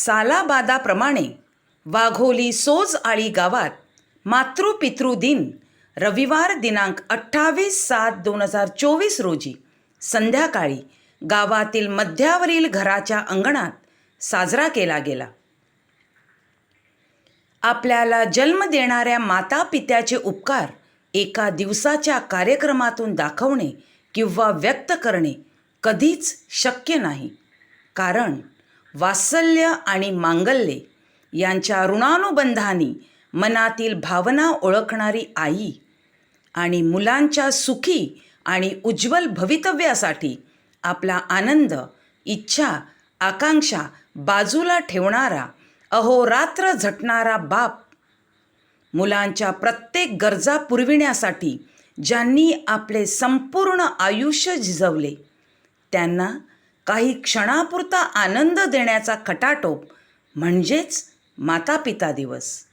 सालाबादाप्रमाणे वाघोली सोज आळी गावात मातृपितृ दिन रविवार दिनांक अठ्ठावीस सात दोन हजार चोवीस रोजी संध्याकाळी गावातील मध्यावरील घराच्या अंगणात साजरा केला गेला. आपल्याला जन्म देणाऱ्या माता पित्याचे उपकार एका दिवसाच्या कार्यक्रमातून दाखवणे किंवा व्यक्त करणे कधीच शक्य नाही. कारण वात्सल्य आणि मांगल्ये यांच्या ऋणानुबंधाने मनातील भावना ओळखणारी आई आणि मुलांच्या सुखी आणि उज्ज्वल भवितव्यासाठी आपला आनंद इच्छा आकांक्षा बाजूला ठेवणारा अहोरात्र झटणारा बाप मुलांच्या प्रत्येक गरजा पुरविण्यासाठी ज्यांनी आपले संपूर्ण आयुष्य झिजवले त्यांना काही क्षणापुरता आनंद देण्याचा खटाटोप म्हणजेच मातापिता दिवस.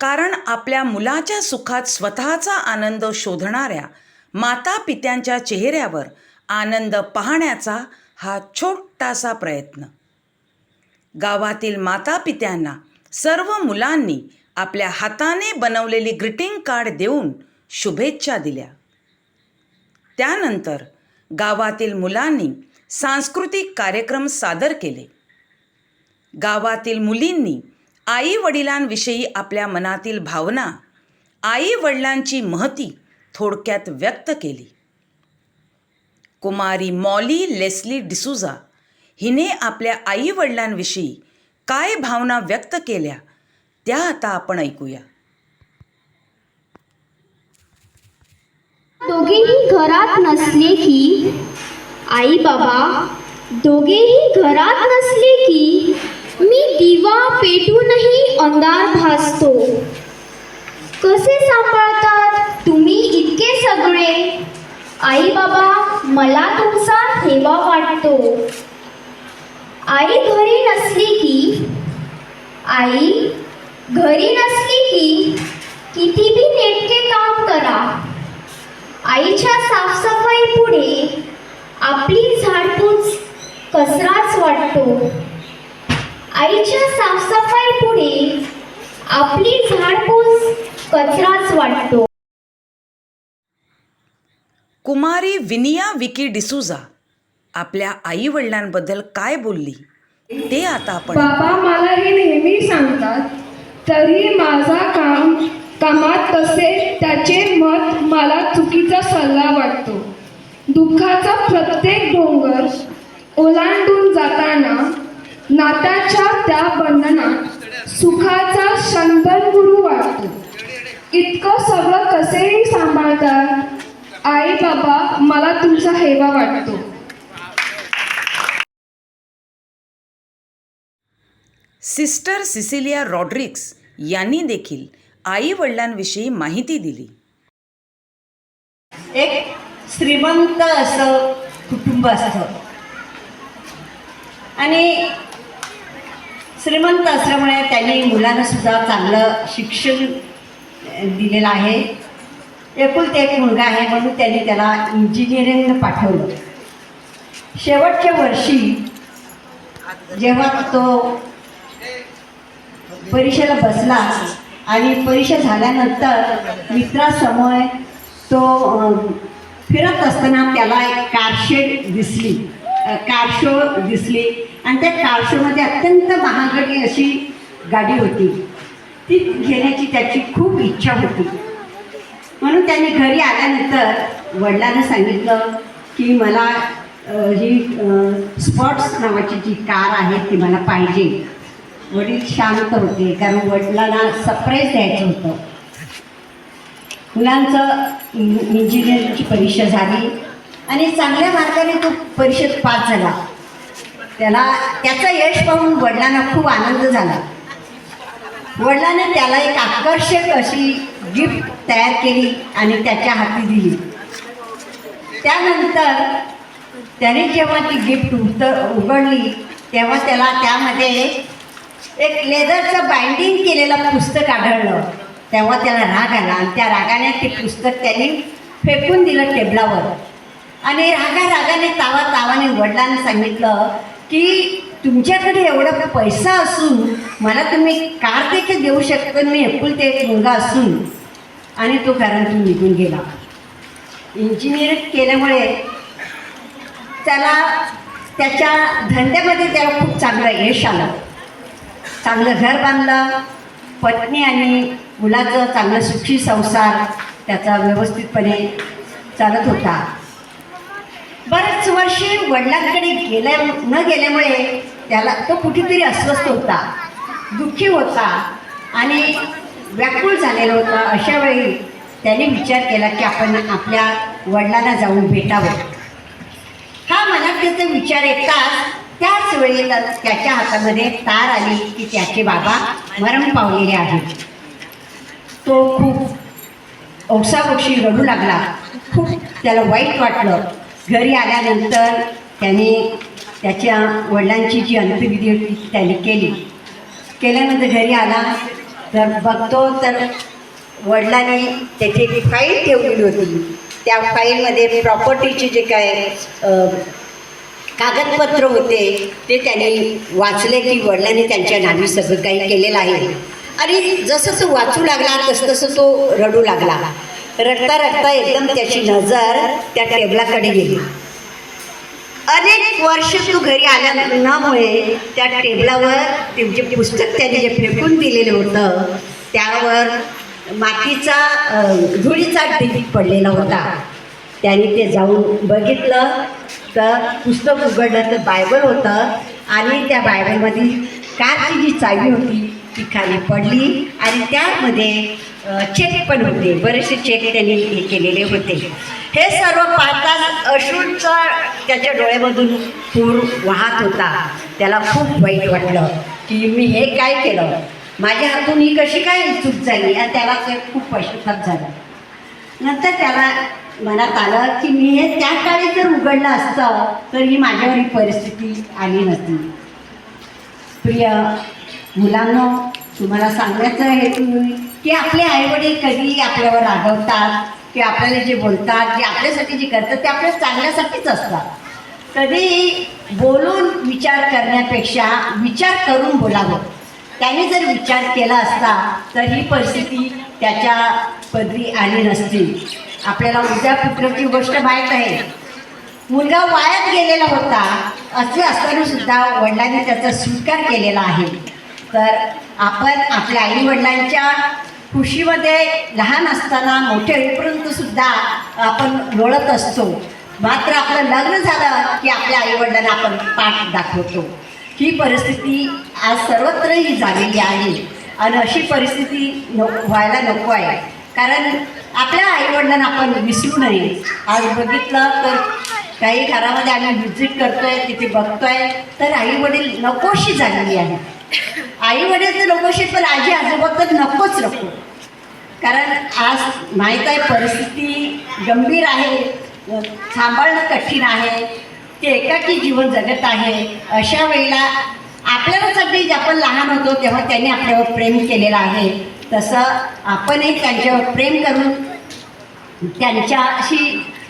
कारण आपल्या मुलाच्या सुखात स्वतःचा आनंद शोधणाऱ्या माता पित्यांच्या चेहऱ्यावर आनंद पाहण्याचा हा छोटासा प्रयत्न. गावातील माता पित्यांना सर्व मुलांनी आपल्या हाताने बनवलेली ग्रीटिंग कार्ड देऊन शुभेच्छा दिल्या. त्यानंतर गावातील मुलांनी सांस्कृतिक कार्यक्रम सादर केले. गावातील मुलींनी आई वडिलांविषयी आपल्या मनातील भावना आई वडिलांची महती थोडक्यात व्यक्त केली. कुमारी मॉली लेस्ली डिसुजा हिने आपल्या आई वडिलांविषयी काय भावना व्यक्त केल्या त्या आता आपण ऐकूया. दोघेही घरात नसले की आई बाबा दोघेही घरात नसले की मी दिवा पेटूनही अंधार भासतो. कसे सांभाळतात तुम्ही इतके सगळे? आई बाबा मला तुमचा हेवा वाटतो. आई घरी नसली की आई घरी नसली की कितीही नेटके काम करा. आईच्या साफसफाई पुढे आपली झाडपूस कचराच वाटतो. आईच्या साफसफाई पुढे आपली झाडपूस कचराच वाटतो. कुमारी विनिया विकी डिसूजा आपल्या आई वडिलांबद्दल काय बोलली? ते आता आपण बाबा मला हे नेहमी सांगतात तरी माझा काम कामात तसे त्याचे मत मला चुकीचा सल्ला वाटतो. दुःखाचा प्रत्येक डोंगर ओलांडून जाताना नात्याच्या त्या बंधनात सुखाचा शंदन गुरु वाटतो. इतकं सगळं कसेही सांभाळतात आई बाबा मला तुमचा हेवा वाटतो. सिस्टर सिसिलिया रॉड्रिक्स यांनी देखील आई वडिलांविषयी माहिती दिली. एक श्रीमंत असं कुटुंब असतं. आणि श्रीमंत असल्यामुळे त्यांनी मुलांना सुद्धा चांगलं शिक्षण दिलेलं आहे. एकुलते एक मुलगा आहे म्हणून त्यांनी त्याला इंजिनिअरिंग पाठवलं. शेवटच्या वर्षी जेव्हा तो परीक्षेला बसला आणि परीक्षा झाल्यानंतर मित्रासमोर तो फिरत असताना त्याला एक कारशेड दिसली. कारशो दिसली. आणि त्या कारशोमध्ये अत्यंत महागडी अशी गाडी होती. ती घेण्याची त्याची खूप इच्छा होती. म्हणून त्याने घरी आल्यानंतर वडिलांना सांगितलं की मला ही स्पॉट्स नावाची जी कार आहे ती मला पाहिजे. वडील शांत होते कारण वडिलांना सरप्राईज द्यायचं होतं. मुलांचं इंजिनिअरिंगची परीक्षा झाली आणि चांगल्या मार्गाने तो परीक्षेत पास झाला. त्याला त्याचं यश पाहून वडिलांना खूप आनंद झाला. वडिलांनी त्याला एक आकर्षक अशी गिफ्ट तयार केली आणि त्याच्या हाती दिली. त्यानंतर त्याने जेव्हा ती गिफ्ट उत उघडली तेव्हा त्याला त्यामध्ये एक लेदरचं बाइंडिंग केलेलं पुस्तक आढळलं. तेव्हा त्याला राग आला आणि त्या रागाने ते पुस्तक त्यांनी फेकून दिलं टेबलावर. आणि रागा रागाने तावा तावाने वडिलांना सांगितलं की तुमच्याकडे एवढा पैसा असून मला तुम्ही कार देखील देऊ शकता मी एकुलते एक मुलगा असून. आणि तो घरातून निघून गेला. इंजिनिअरिंग केल्यामुळे त्याला त्याच्या धंद्यामध्ये त्याला खूप चांगलं यश आलं. चांगलं घर बांधलं पत्नी आणि मुलाचं चांगलं सुखी संसार त्याचा व्यवस्थितपणे चालत होता. बरेच वर्षे वडिलांकडे गेल्या न गेल्यामुळे त्याला तो कुठेतरी अस्वस्थ होता दुःखी होता आणि व्याकुळ झालेला होता. अशा वेळी त्याने विचार केला की आपण आपल्या वडिलांना जाऊन भेटावं. हा मनात त्याचा विचार येताच त्याच वेळी त्याच्या हातामध्ये तार आली की त्याचे बाबा मरण पावलेले आहेत तो खूप औसाबक्षी रडू लागला. खूप त्याला वाईट वाटलं. घरी आल्यानंतर त्याने त्याच्या वडिलांची जी अंत्यविधी होती त्याने केली. केल्यानंतर घरी आला. तर बघतो तर वडिलांनी त्याची ती फाईल ठेवलेली होती. त्या फाईलमध्ये प्रॉपर्टीचे जे काय कागदपत्र होते ते त्यांनी वाचले की वडिलांनी त्यांच्या नावी सगळं काही केलेलं आहे. आणि जसं तो वाचू लागला तसतसं तो रडू लागला. रडता रडता एकदम त्याची नजर त्या टेबलाकडे गेली. अनेक वर्ष तू घरी आल्या नमुळे त्या टेबलावर ते जे पुस्तक त्याने जे फेकून दिलेलं होतं त्यावर मातीचा धुळीचा ढीग पडलेला होता. त्याने ते जाऊन बघितलं. तर पुस्तक उघडलं तर बायबल होतं. आणि त्या बायबलमध्ये कारची जी चावी होती ती खाली पडली. आणि त्यामध्ये चेक पण होते. बरेचसे चेक त्यांनी हे केलेले होते. हे सर्व पाहताच अश्रूंचा त्याच्या डोळ्यामधून पूर वाहत होता. त्याला खूप वाईट वाटलं की मी हे काय केलं? माझ्या हातून ही कशी काय चूक झाली? आणि त्याला ते खूप पश्चाताप झाला. नंतर त्याला मनात आलं की मी हे त्या काळी जर उघडलं असतं तर ही माझ्यावर ही परिस्थिती आली नसती. प्रिय मुलांनो तुम्हाला सांगायचं हेतू की आपले आईवडील कधी आपल्यावर रागवतात ते आपल्याला जे बोलतात जे आपल्यासाठी जे करतात ते आपल्या चांगल्यासाठीच असतात. कधी बोलून विचार करण्यापेक्षा विचार करून बोलावं. त्याने जर विचार केला असता तर ही परिस्थिती त्याच्या पदरी आली नसती. आपल्याला उद्या पुत्राची गोष्ट माहीत आहे. मुलगा वायात गेलेला होता. असे असताना सुद्धा वडिलांनी त्याचा स्वीकार केलेला आहे. तर आपण आपल्या आई वडिलांच्या खुशीमध्ये लहान असताना मोठे होईपर्यंत सुद्धा आपण लोळत असतो. मात्र आपलं लग्न झालं की आपल्या आईवडिलांना आपण पाठ दाखवतो. ही परिस्थिती आज सर्वत्रही झालेली आहे. आणि अशी परिस्थिती न व्हायला नको आहे. कारण आपल्या वडिलांना आपण विसरू नये. आज बघितलं तर काही घरामध्ये आम्ही व्हिजिट करतोय तिथे बघतोय. तर आई वडील नकोशी झालेली आहे आई वडील तर नकोशी पण आजी आजोबा तर नकोच नको. कारण आज माहीत आहे परिस्थिती गंभीर आहे सांभाळणं कठीण आहे ते एकाकी जीवन जगत आहे. अशा वेळेला आपल्यालासाठी आपण लहान होतो तेव्हा त्यांनी आपल्यावर प्रेम केलेलं आहे. तसं आपणही त्यांच्यावर प्रेम करून त्यांच्याशी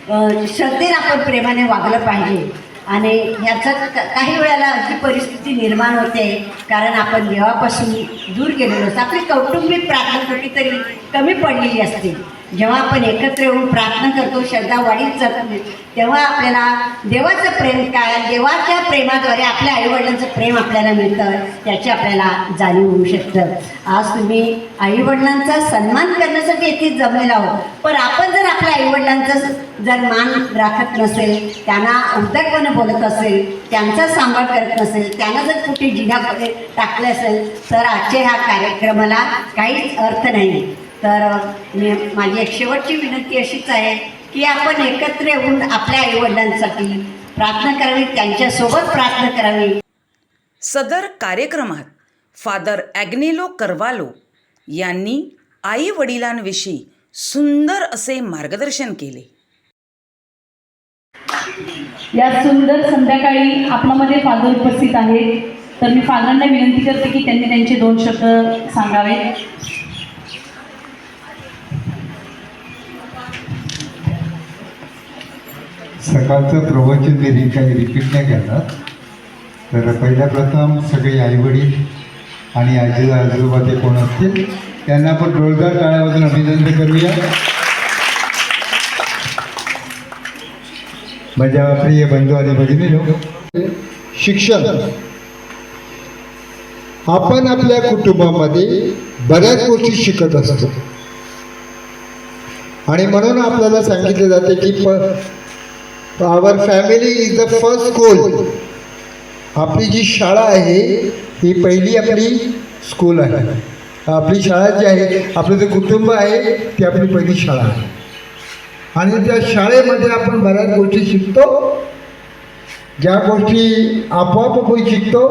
श्रद्धेने आपण प्रेमाने वागलं पाहिजे. आणि ह्याचं काही वेळेला अशी परिस्थिती निर्माण होते कारण आपण देवापासून दूर गेलेलो असतो आपली कौटुंबिक प्रार्थना कुठेतरी कमी पडलेली असते. जेव्हा आपण एकत्र येऊन प्रार्थना करतो श्रद्धा वाढीत जातो तेव्हा आपल्याला देवाचं प्रेम काय देवाच्या प्रेमाद्वारे आपल्या आईवडिलांचं प्रेम आपल्याला मिळतं याची आपल्याला जाणीव होऊ शकतं. आज तुम्ही आईवडिलांचा सन्मान करण्यासाठी येथे जमलेला आहोत पण आपण जर आपल्या आईवडिलांचा जर मान राखत नसेल त्यांना उद्धटपणे बोलत असेल त्यांचा सांभाळ करत नसेल त्यांना जर कुठे जिन्यामध्ये टाकले असेल तर आजच्या ह्या कार्यक्रमाला काहीच अर्थ नाही. तर मी माझी एक शेवटची विनंती अशीच आहे की आपण एकत्र येऊन आपल्या आईवडिलांसाठी प्रार्थना करावी त्यांच्यासोबत प्रार्थना करावी. सदर कार्यक्रमात फादर ॲग्नेलो करवालो यांनी आई वडिलांविषयी सुंदर असे मार्गदर्शन केले. या सुंदर संध्याकाळी आपल्यामध्ये फादर उपस्थित आहेत. तर मी फादरांना विनंती करते की त्यांनी त्यांचे दोन शब्द सांगावे सकाळचं प्रवचन मी काही रिपीट नाही करणार तर पहिल्या प्रथम सगळे आईवडील आणि आजी आजोबा ते कोण असतील त्यांना आपण रोजगार काळाबद्दल अभिनंदन करूया. माझ्या प्रिय बंधू आणि भगिनी शिक्षण. आपण आपल्या कुटुंबामध्ये बऱ्याच गोष्टी शिकत असतो. आणि म्हणून आपल्याला सांगितले जाते की प our family is the first school आपली जी शाळा आहे ही पहिली आपली स्कूल आहे. आपली शाळा जी आहे आपलं जे कुटुंब आहे ती आपली पहिली शाळा आहे. आणि त्या शाळेमध्ये आपण बऱ्याच गोष्टी शिकतो. ज्या गोष्टी आपोआप आपण शिकतो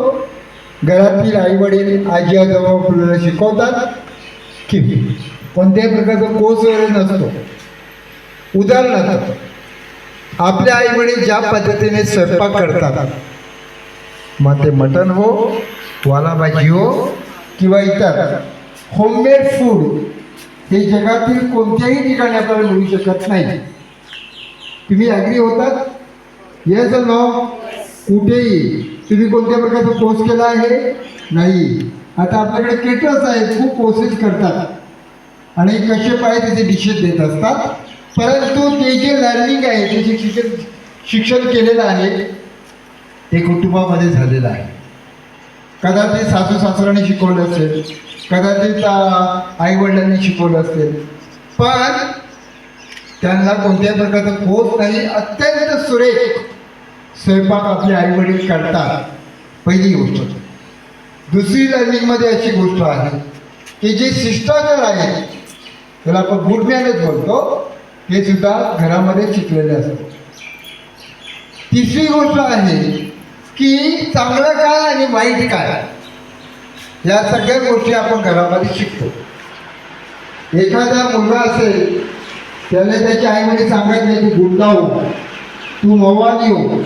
घरातील आईवडील आजी आजोबा आपल्याला शिकवतात की कोणत्याही प्रकारचा कोर्स वगैरे नसतो. उदाहरणार्थ आपल्या आईवडील ज्या पद्धतीने स्वयंपाक करतात मग ते मटण हो वाला भाजी हो किंवा इतर होममेड फूड हे जगातील कोणत्याही ठिकाणी आपल्याला मिळू शकत नाही. तुम्ही ॲग्री होतात? येस नो कुठेही. तुम्ही कोणत्या प्रकारचा कोर्स केला आहे? नाही. आता आपल्याकडे केटर्स आहेत खूप कोर्सेस करतात. आणि कसे पाहिजे त्याचे डिशेस देत असतात. परंतु ते जे लर्निंग आहे ते जे शिक्षण शिक्षण केलेलं आहे ते कुटुंबामध्ये झालेलं आहे. कदाचित सासू सासऱ्याने शिकवलं असेल कदाचित आई वडिलांनी शिकवलं असेल पण त्यांना कोणत्याही प्रकारचा पोच नाही अत्यंत सुरेख स्वयंपाक आपले आईवडील करतात. पहिली गोष्ट. दुसरी लर्निंगमध्ये अशी गोष्ट आहे की जे शिष्टाचार आहे त्याला आपण गुड बोलतो हे सुद्धा घरामध्ये शिकलेले असतात. तिसरी गोष्ट आहे की चांगलं काय आणि वाईट काय या सगळ्या गोष्टी आपण घरामध्ये शिकतो. एखादा मुलगा असेल त्याने त्याच्या आईमध्ये सांगत नाही तू गुंडा हो तू मवानी हो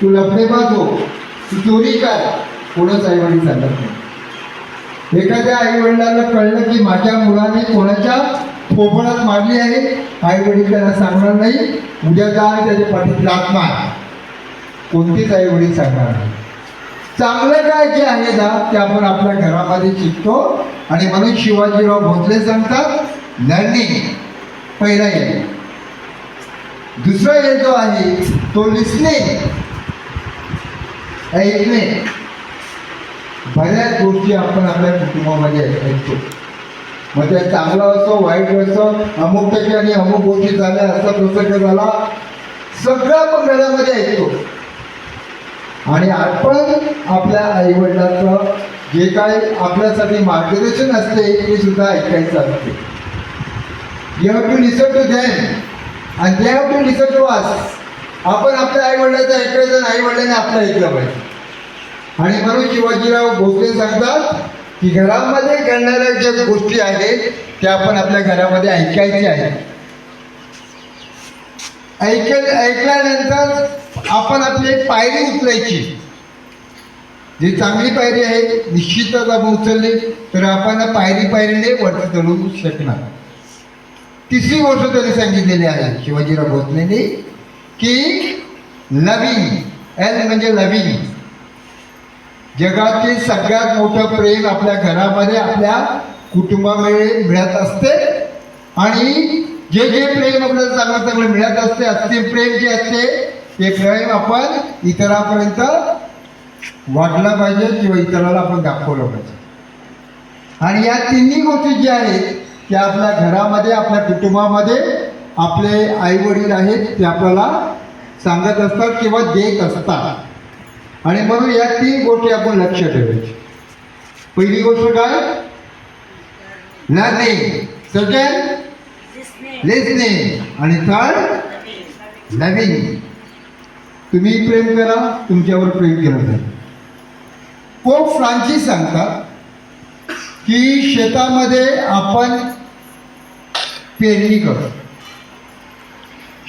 तू लफडेबाज हो तू चोरी काय कोणाच आईवडील सांगत नाही. एखाद्या आईवडिलांना कळलं की माझ्या मुलाने कोणाच्या पोपळात मारली आहे. आईवडील त्याला सांगणार नाही. उद्या जा आणि त्याच्या पाठीत लात मार कोणतीच आईवडील सांगणार नाही. चांगलं काय जे आहे ना ते आपण आपल्या घरामध्ये शिकतो आणि म्हणून शिवाजीराव भोसले सांगतात लर्निंग पहिला आहे दुसरा हे जो आहे तो लिस्निंग ऐकणे बऱ्याच गोष्टी आपण आपल्या कुटुंबामध्ये ऐकतो. मग ते चांगलं असो वाईट असो अमुक ठिकाणी अमुक गोष्टी झाल्या असा प्रसंग झाला सगळं आपण घरामध्ये ऐकतो. आणि आपण आपल्या आईवडिलांचं जे काय आपल्यासाठी मार्गदर्शन असते ते सुद्धा ऐकायचं असते. You have to listen to them आणि they have to listen to us आपण आपल्या आईवडिलांचं ऐकायचं आणि आईवडिलांनी आपलं ऐकलं पाहिजे. आणि म्हणून शिवाजीराव भोसले सांगतात की घरामध्ये घडणाऱ्या ज्या गोष्टी आहेत त्या आपण आपल्या घरामध्ये ऐकायच्या आहेत. ऐकल ऐकल्यानंतर आपण आपली एक पायरी उचलायची. जी चांगली पायरी आहे निश्चितच आपण उचलली तर आपण पायरी पायरीने वरती चढू शकणार. तिसरी गोष्ट त्यांनी सांगितलेली आहे शिवाजीराव भोसलेने की लविंग एल म्हणजे लविंग जगातील सगळ्यात मोठं प्रेम आपल्या घरामध्ये आपल्या कुटुंबामध्ये मिळत असते. आणि जे जे प्रेम आपल्याला चांगलं चांगलं मिळत असते असते प्रेम जे असते ते प्रेम आपण इतरापर्यंत वाटलं पाहिजे किंवा इतराला आपण दाखवलं पाहिजे. आणि या तिन्ही गोष्टी ज्या आहेत त्या आपल्या घरामध्ये आपल्या कुटुंबामध्ये आपले आईवडील आहेत ते आपल्याला सांगत असतात किंवा देत असतात. आणि म्हणून या तीन गोष्टी आपण लक्ष ठेवायची. पहिली गोष्ट काय? लर्निंग सेकंड लिसनिंग आणि थर्ड लविंग तुम्ही प्रेम करा तुमच्यावर प्रेम केलं जाईल. पोप फ्रान्सिस सांगतात की शेतामध्ये आपण पेरणी करतो.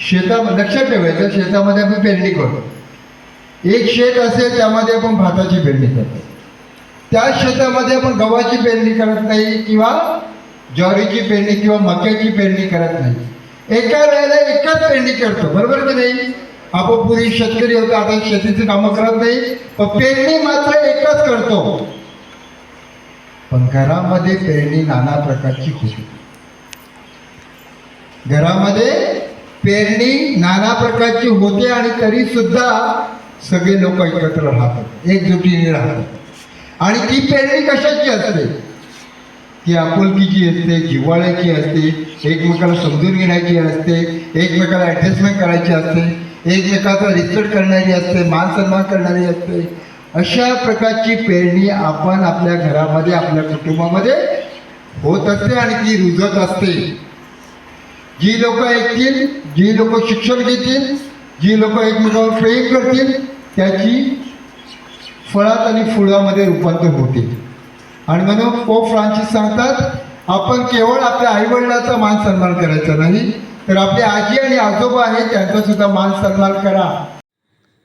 शेता लक्षात ठेवायचं शेतामध्ये आपण पेरणी करतो. एक शेत असेल त्यामध्ये आपण भाताची पेरणी करतो. त्या शेतामध्ये आपण गव्हाची पेरणी करत नाही किंवा ज्वारीची पेरणी किंवा मक्याची पेरणी करत नाही. एका वेळेला एकच पेरणी करतो बरोबर की नाही? आपण पूर्वी शेतकरी होतो आता शेतीची कामं करत नाही पण पेरणी मात्र एकच करतो. पण घरामध्ये पेरणी नाना प्रकारची होती. घरामध्ये पेरणी नाना प्रकारची होते आणि तरी सुद्धा सगळे लोक एकत्र राहतात एकजुटीने राहतात. आणि ती पेरणी कशाची असते? ती आपुलकीची असते जिव्हाळ्याची असते एकमेकाला समजून घेण्याची असते एकमेकाला ॲडजस्टमेंट करायची असते एकमेकाचा रिस्पेक्ट करणारी असते मान सन्मान करणारी असते. अशा प्रकारची पेरणी आपण आपल्या घरामध्ये आपल्या कुटुंबामध्ये होत असते आणि ती रुजत असते. जी लोक ऐकतील जी लोक शिक्षण घेतील जी लोक एकमेकावर प्रेम करतील त्याची फळात आणि फुलामध्ये रूपांतर होते आणि म्हणून पोप फ्रान्सिस सांगतात आपण केवळ आपल्या आईवडिलाचा मान सन्मान करायचा नाही तर आपले आजी आणि आजोबा आहेत त्यांचा सुद्धा मान सन्मान करा.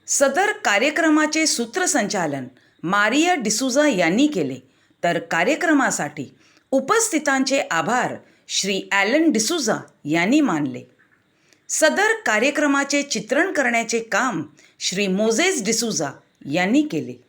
सदर कार्यक्रमाचे सूत्रसंचालन मारिया डिसुजा यांनी केले. तर कार्यक्रमासाठी उपस्थितांचे आभार श्री ॲलन डिसुजा यांनी मानले. सदर कार्यक्रमाचे चित्रण करण्याचे काम श्री मोझेस डिसुजा यांनी केले.